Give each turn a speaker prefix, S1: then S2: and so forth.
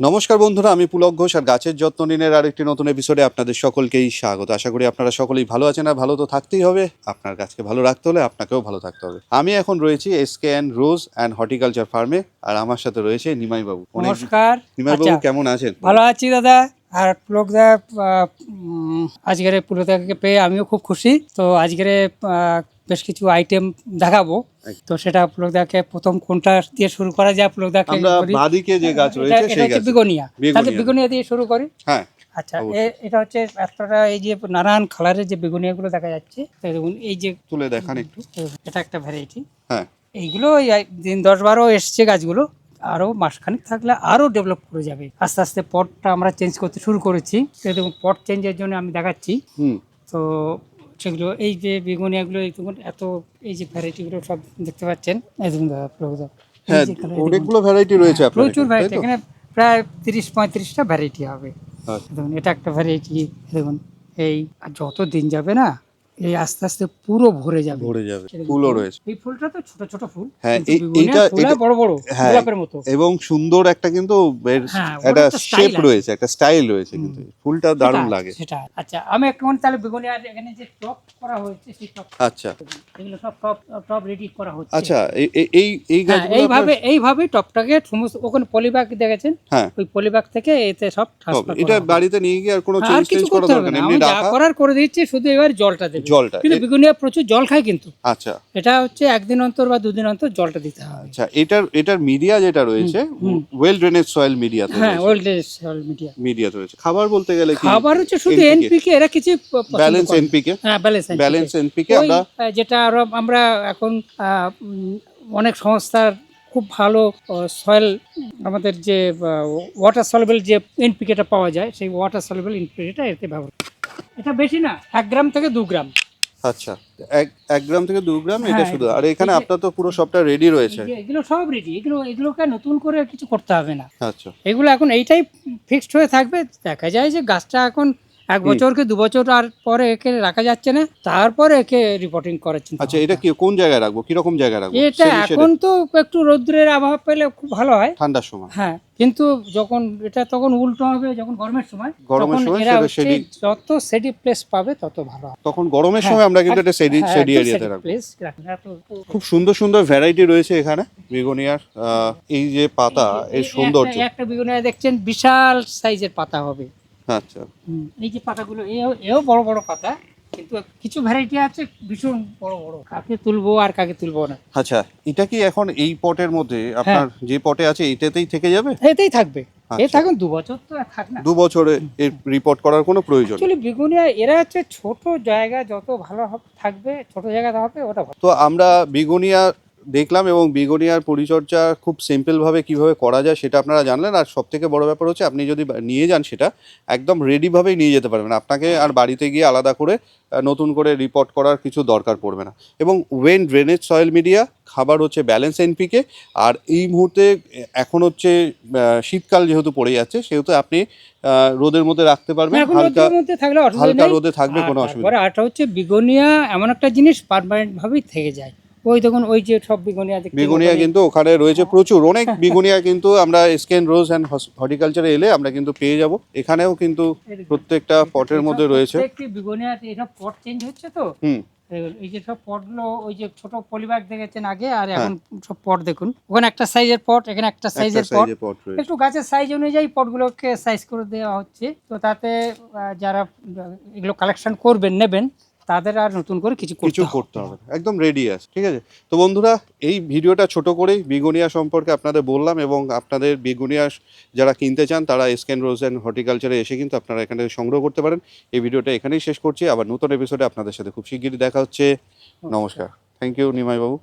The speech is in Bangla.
S1: নমস্কার বন্ধুরা আমি পুলক ঘোষ আর গাছের যত্ন নিনের আরেকটি নতুন এপিসোডে আপনাদের সকলকেই স্বাগত। আশা করি আপনারা সকলেই ভালো আছেন আর ভালো তো থাকতেই হবে। আপনার গাছকে ভালো রাখতে হলে আপনাকেও ভালো থাকতে হবে। আমি এখন রয়েছি SK and rose and horticulture ফার্মে আর আমার সাথে রয়েছে নিমাই বাবু
S2: নমস্কার।
S1: নিমাই বাবু
S2: আচ্ছা।
S1: কেমন আছেন?
S2: ভালো আছি দাদা। আর পুলকদা আহ, উম, আজকের পুলকদাকে পেয়ে আমিও খুব খুশি। তো আজকের বেশ কিছু আইটেম দেখাবো। তো সেটা পুলকদাকে প্রথম কোনটা দিয়ে শুরু করা যায় পুলকদাকে
S1: আমরা বাদিকে যে গাছ রয়েছে সেই গাছ
S2: বিগোনিয়া। তাহলে বিগোনিয়া দিয়ে শুরু করি।
S1: হ্যাঁ
S2: আচ্ছা এটা হচ্ছে একটা এই যে নানান কালারের যে বেগুনিয়াগুলো দেখা যাচ্ছে দেখুন এই যে
S1: তুলে দেখান একটু।
S2: এটা একটা ভ্যারাইটি
S1: হ্যাঁ।
S2: এইগুলো দিন দশ বারো এসছে গাছগুলো। আরও মাসখানেক থাকলে আরও ডেভেলপ করে যাবে। আস্তে আস্তে পটটা আমরা চেঞ্জ করতে শুরু করেছি। দেখুন পট চেঞ্জের জন্য আমি দেখাচ্ছি। তো সেগুলো এই যে বেগুনিয়াগুলো এই দেখুন এত এই যে ভ্যারাইটিগুলো সব দেখতে পাচ্ছেন এই দেখুন দাদা
S1: হ্যাঁ। অনেকগুলো ভ্যারাইটি রয়েছে আপনার
S2: প্রচুর ভ্যারাইটি এখানে প্রায় তিরিশ পঁয়ত্রিশটা ভ্যারাইটি হবে
S1: আচ্ছা।
S2: দেখুন এটা একটা ভ্যারাইটি দেখুন এই আর যত দিন যাবে না এই আস্তে আস্তে পুরো ভরে যাবে।
S1: ভরে যাবে। ফুলও রয়েছে।
S2: এই ফুলটা তো ছোট ছোট ফুল।
S1: হ্যাঁ, এইটা- এটা-
S2: বড় বড়
S1: হ্যাঁ,
S2: গোলাপের মতো।
S1: এবং সুন্দর একটা কিন্তু
S2: হ্যাঁ,
S1: একটা শেপ রয়েছে একটা স্টাইল রয়েছে কিন্তু। ফুলটা দারুণ লাগে।
S2: সেটা আচ্ছা আমি একটু তাহলে বেগুনিয়া এখানে যে টপ করা হয়েছে সেই টপ
S1: আচ্ছা।
S2: এগুলো সব টপ টপ রেডি করা হচ্ছে।
S1: আচ্ছা এই- এই-
S2: হ্যাঁ,
S1: গাছগুলো
S2: এইভাবে এইভাবে টপটাকে সমস্ত ওখানে পলিব্যাগ দেখেছেন?
S1: হ্যাঁ।
S2: ওই পলিব্যাগ থেকে এতে সব
S1: এটা বাড়িতে নিয়ে গিয়ে আর কোনো চেঞ্জ করা দরকার নেই। রাখা
S2: করার করে দিচ্ছি শুধু এবার জলটা দেবে।
S1: জলটা।
S2: কিন্তু বেগুনিয়া প্রচুর জল খায় কিন্তু।
S1: আচ্ছা।
S2: এটা হচ্ছে একদিন অন্তর বা দুদিন অন্তর জলটা দিতে হবে।
S1: আচ্ছা এটার এটার মিডিয়া যেটা রয়েছে ওয়েল ড্রেনেজ সয়েল মিডিয়া
S2: হ্যাঁ ওল্ড সল মিডিয়া
S1: মিডিয়া রয়েছে। খাবার বলতে গেলে কি?
S2: খাবার হচ্ছে শুধু এনপিকে এরা কিছু
S1: ব্যালেন্স এনপিকে
S2: হ্যাঁ ব্যালেন্স
S1: ব্যালেন্স এনপিকে আমরা
S2: যেটা আরও আমরা এখন অনেক সংস্থার খুব ভালো সয়েল আমাদের যে ওয়াটার সলবেল যে এনপিকেটা পাওয়া যায় সেই ওয়াটার সলবেল এনপিকেটা এতে ব্যবহার এটা বেশি না এক গ্রাম থেকে দু গ্রাম।
S1: আচ্ছা। এক এক গ্রাম থেকে দু গ্রাম এটা
S2: হ্যাঁ,
S1: শুধু? আর এখানে আপনার তো পুরো সবটা রেডি রয়েছে।
S2: এগুলো সব রেডি এগুলো এগুলোকে নতুন করে কিছু করতে হবে না।
S1: আচ্ছা।
S2: এগুলো এখন এইটাই ফিক্সড হয়ে থাকবে। দেখা যায় যে গাছটা এখন এক বছর কি দু বছর আর পরে একে রাখা যাচ্ছে না তারপরে একে রিপোর্টিং করার
S1: আচ্ছা এটা কি কোন জায়গায় রাখব? কীরকম জায়গায় রাখব?
S2: এটা এখন তো একটু রৌদ্রের আবহাওয়া পেলে খুব ভালো হয়।
S1: ঠান্ডার সময়।
S2: হ্যাঁ কিন্তু যখন এটা তখন উল্টো হবে যখন গরমের সময়
S1: গরমের সময় সেটা shady-
S2: যত সেডি প্লেস পাবে তত ভালো
S1: তখন গরমের সময় আমরা কিন্তু এটা সেডি
S2: হ্যাঁ,
S1: সেডি এরিয়াতে রাখব। খুব সুন্দর সুন্দর ভ্যারাইটি রয়েছে এখানে বেগুনিয়ার। এই যে পাতা এই সৌন্দর্য।
S2: একটা বেগুনিয়া দেখছেন বিশাল সাইজের পাতা হবে।
S1: আচ্ছা।
S2: এই যে পাতাগুলো এও বড় বড় পাতা কিন্তু কিছু ভ্যারাইটি আছে ভীষণ বড় বড়। কাকে তুলবো আর কাকে তুলবো না।
S1: আচ্ছা এটা কি এখন এই পটের মধ্যে আপনার যে পটে আছে এটাতেই থেকে যাবে?
S2: এতেই থাকবে। এই
S1: আচ্ছা।
S2: থাকুন দু বছর তো থাক না।
S1: দু বছরে এর রিপোর্ট করার কোনো প্রয়োজন।
S2: অ্যাকচুয়ালি বেগুনিয়া এরা হচ্ছে ছোট জায়গা যত ভালো থাকবে ছোট জায়গাতে হবে ওটা
S1: তো আমরা বিগোনিয়া দেখলাম এবং বেগুনিয়ার পরিচর্যা খুব সিম্পলভাবে কীভাবে করা যায় সেটা আপনারা জানলেন। আর সব থেকে বড় ব্যাপার হচ্ছে আপনি যদি নিয়ে যান সেটা একদম রেডিভাবেই নিয়ে যেতে পারবেন। আপনাকে আর বাড়িতে গিয়ে আলাদা করে নতুন করে রিপোর্ট করার কিছু দরকার পড়বে না। এবং ওয়েন ড্রেনেজ সয়েল মিডিয়া খাবার হচ্ছে ব্যালেন্স এনপিকে আর এই মুহূর্তে এখন হচ্ছে শীতকাল যেহেতু পড়ে যাচ্ছে সেহেতু আপনি রোদের মধ্যে রাখতে পারবেন। হালকা হালকা রোদে থাকবে কোনো অসুবিধা
S2: আরটা হচ্ছে বিগোনিয়া এমন একটা জিনিস পারমানেন্ট ভাবেই থেকে যায়। ওই দেখুন ওই যে সব বিগোনিয়া
S1: বেগুনিয়া কিন্তু ওখানে রয়েছে প্রচুর। অনেক বেগুনিয়া কিন্তু আমরা স্কেন রোজ অ্যান্ড হর্টিকালচারে এলে আমরা কিন্তু পেয়ে যাব। এখানেও কিন্তু প্রত্যেকটা পটের মধ্যে রয়েছে।
S2: বিগোনিয়া এটা পট চেঞ্জ হচ্ছে তো?
S1: হুম।
S2: এই যে সব পটগুলো ওই যে ছোট পলিব্যাগ দেখেছেন আগে আর
S1: হ্যাঁ।
S2: এখন সব পট দেখুন। ওখানে একটা সাইজের পট এখানে একটা সাইজের পট
S1: পট
S2: একটু গাছের সাইজ অনুযায়ী পটগুলোকে সাইজ করে দেওয়া হচ্ছে। তো তাতে যারা এগুলো কালেকশন করবেন নেবেন তাদের আর নতুন করে কিছু
S1: কিছু করতে হবে একদম রেডি আছে ঠিক আছে? তো বন্ধুরা এই ভিডিওটা ছোট করেই বেগুনিয়া সম্পর্কে আপনাদের বললাম এবং আপনাদের বেগুনিয়া যারা কিনতে চান তারা স্কেন রোজ অ্যান্ড হর্টিকালচারে এসে কিন্তু আপনারা এখানে সংগ্রহ করতে পারেন। এই ভিডিওটা এখানেই শেষ করছি। আবার নতুন এপিসোডে আপনাদের সাথে খুব শিগগিরই দেখা হচ্ছে। নমস্কার। Thank you Nimai Babu